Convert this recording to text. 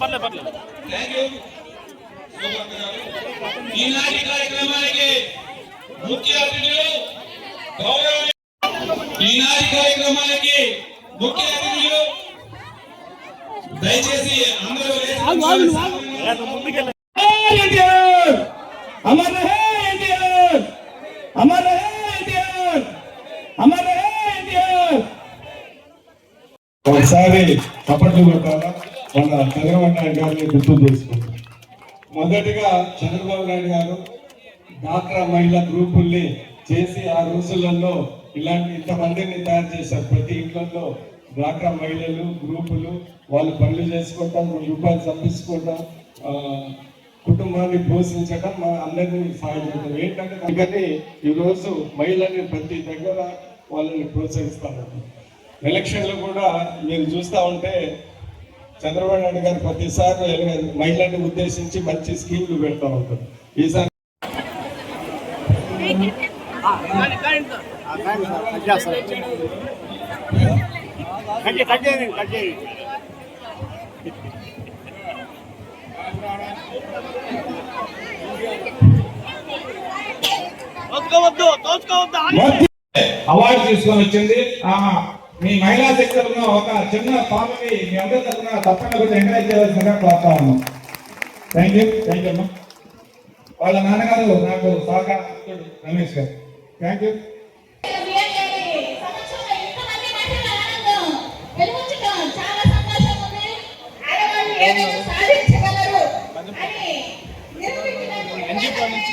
పర్లే పర్లేదు యూ ఈనాటి కార్యక్రమానికి ముఖ్య అతిథులు గౌరవ ఈనాటి కార్యక్రమానికి ముఖ్య అతిథులు దయచేసి అందరూ అమర్ ఒకసారి చప్పట్లు కొట్టాలా? మన చంద్రబాబు నాయుడు గారిని గుర్తు చేసుకుంటాం మొదటిగా చంద్రబాబు నాయుడు గారు డాక్రా మహిళా గ్రూపుల్ని చేసి ఆ రోజులలో ఇలాంటి ఇంతమందిని తయారు చేశారు. ప్రతి ఇంట్లో డ్వాక్రా మహిళలు గ్రూపులు వాళ్ళు పనులు చేసుకోవటం రూపాయలు సంపించుకోవటం కుటుంబాన్ని పోషించడం మా అందరినీ సహాయం చేయడం ఏంటంటే అందుకని ఈరోజు మహిళల్ని ప్రతి దగ్గర వాళ్ళని ప్రోత్సహిస్తారు ఎలక్షన్లు కూడా మీరు చూస్తూ ఉంటే చంద్రబాబు నాయుడు గారు ప్రతిసారి మహిళల్ని ఉద్దేశించి మంచి స్కీమ్లు పెడతా ఉంటారు. ఈసారి అవార్డు తీసుకొని వచ్చింది. ఆ, మీ మహిళా శక్తులను ఒక చిన్న పాపని మీ అందరి తరఫున తప్పకుండా కొంచెం ఎంకరేజ్ చేయాల్సిందిగా కోరుతా ఉన్నాం థ్యాంక్ యూ థ్యాంక్ యూ అమ్మా. వాళ్ళ నాన్నగారు నాకు సహకారం ఇచ్చాడు, రమేష్ గారు. థ్యాంక్ యూ సాధించగలరు అని నిరూపించడానికి